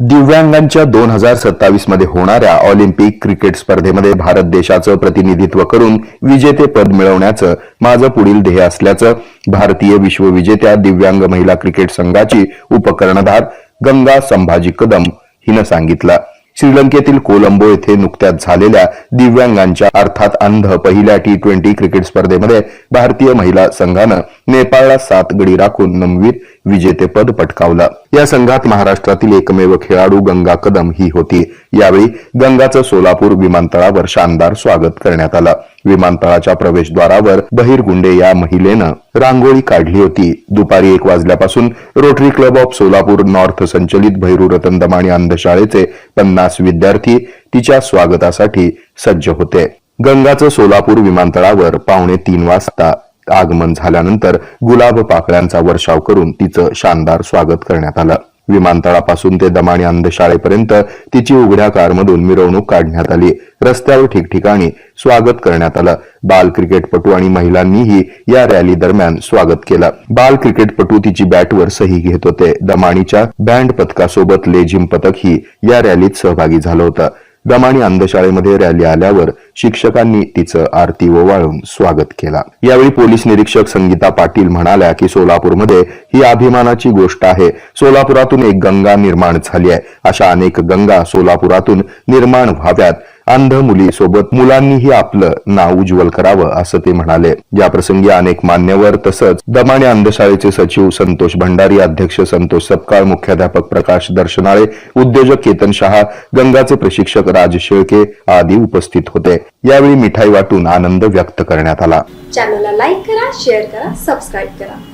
दिव्यांगांच्या दोन हजार सत्तावीसमध्ये होणाऱ्या ऑलिम्पिक क्रिकेट स्पर्धेमध्ये भारत देशाचं प्रतिनिधित्व करून विजेतेपद मिळवण्याचं माझं पुढील ध्येय असल्याचं भारतीय विश्वविजेत्या दिव्यांग महिला क्रिकेट संघाची उपकर्णधार गंगा संभाजी कदम हिनं सांगितलं. श्रीलंकेतील कोलंबो येथे नुकत्याच झालेल्या दिव्यांगांच्या अर्थात अंध पहिल्या टी ट्वेंटी क्रिकेट स्पर्धेमध्ये भारतीय महिला संघानं नेपाळला सात गडी राखून नमवीर विजेतेपद पटकावलं. या संघात महाराष्ट्रातील एकमेव खेळाडू गंगा कदम ही होती. यावेळी गंगाचं सोलापूर विमानतळावर शानदार स्वागत करण्यात आलं. विमानतळाच्या प्रवेशद्वारावर बहिरगुंडे या महिलेनं रांगोळी काढली होती. दुपारी एक वाजल्यापासून Rotary Club of Solapur North संचलित भैरू रतन दमाणी अंधशाळेचे पन्नास विद्यार्थी तिच्या स्वागतासाठी सज्ज होते. गंगाचं सोलापूर विमानतळावर पावणे तीन वाजता आगमन झाल्यानंतर गुलाब पाकळ्यांचा वर्षाव करून तिचं शानदार स्वागत करण्यात आलं. विमानतळापासून ते दमाणी अंधशाळेपर्यंत तिची उघड्या कारमधून मिरवणूक काढण्यात आली. रस्त्यावर ठिकठिकाणी स्वागत करण्यात आलं. बाल क्रिकेटपटू आणि महिलांनीही या रॅली दरम्यान स्वागत केलं. बाल क्रिकेटपटू तिची बॅटवर सही घेत होते. दमाणीच्या बँड पथकासोबत लेझिम पथकही या रॅलीत सहभागी झालं होतं. दमाणी अंधशाळेमध्ये रॅली आल्यावर शिक्षकांनी तिचं आरती ओवाळून स्वागत केला. यावेळी पोलीस निरीक्षक संगीता पाटील म्हणाल्या की सोलापूरमध्ये ही अभिमानाची गोष्ट आहे. सोलापुरातून एक गंगा निर्माण झाली आहे. अशा अनेक गंगा सोलापुरातून निर्माण व्हाव्यात. अंध मुलीसोबत मुलांनीही आपलं नाव उज्ज्वल करावं असं ते म्हणाले. या प्रसंगी अनेक मान्यवर तसंच दमाणे अंधशाळेचे सचिव संतोष भंडारी अध्यक्ष संतोष सपकाळ मुख्याध्यापक प्रकाश दर्शनाळे उद्योजक केतन शहा गंगाचे प्रशिक्षक राज शेळके आदी उपस्थित होते. यावेळी मिठाई वाटून आनंद व्यक्त करण्यात आला. चॅनलला लाईक करा शेअर करा सबस्क्राईब करा.